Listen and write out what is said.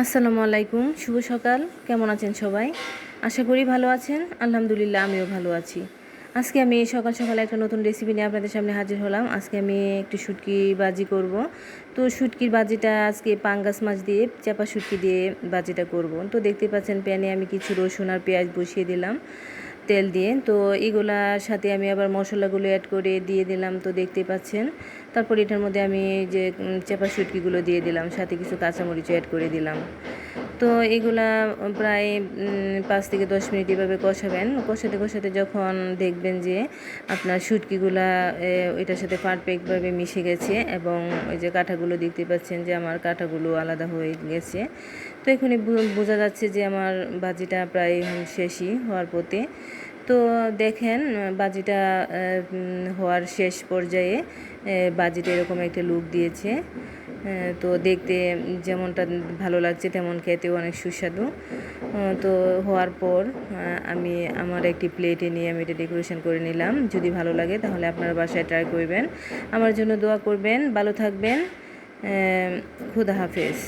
আসসালামু আলাইকুম, শুভ সকাল। কেমন আছেন সবাই? আশা করি ভালো আছেন। আলহামদুলিল্লাহ, আমিও ভালো আছি। আজকে আমি সকাল সকালে একটা নতুন রেসিপি নিয়ে আপনাদের সামনে হাজির হলাম। আজকে আমি একটু শুটকি বাজি করব। তো শুটকির বাজিটা আজকে পাঙ্গাস মাছ দিয়ে চাপা শুটকি দিয়ে বাজিটা করব। তো দেখতে পাচ্ছেন প্যানে আমি কিছু রসুন আর পেঁয়াজ বসিয়ে দিলাম। তেল দিয়ে। তো এগুলার সাথে আমি আবার মশলাগুলো অ্যাড করে দিয়ে দিলাম, তো দেখতে পাচ্ছেন। তারপর এটার মধ্যে আমি যে চেপা সুটকিগুলো দিয়ে দিলাম, সাথে কিছু কাঁচামরিচ অ্যাড করে দিলাম। তো এগুলা প্রায় পাঁচ থেকে দশ মিনিট এভাবে কষাবেন। কষাতে কষাতে যখন দেখবেন যে আপনার শুটকিগুলা এ, এটার সাথে পারফেক্টভাবে মিশে গেছে এবং ওই যে কাঁঠাগুলো দেখতে পাচ্ছেন যে আমার কাঁঠাগুলো আলাদা হয়ে গেছে। তো এখানে বোঝা যাচ্ছে যে আমার ভাজিটা প্রায় শেষই হওয়ার পথে। তো দেখেন, বাজিটা হওয়ার শেষ পর্যায়ে বাজিটা এরকম একটা লুক দিয়েছে। তো দেখতে যেমনটা ভালো লাগছে, তেমন খেতেও অনেক সুস্বাদু। তো হওয়ার পর আমি আমার একটি প্লেটে নিয়ে আমি এটা ডেকোরেশন করে নিলাম। যদি ভালো লাগে তাহলে আপনারা বাসায় ট্রাই করবেন। আমার জন্য দোয়া করবেন, ভালো থাকবেন। খুদা হাফেজ।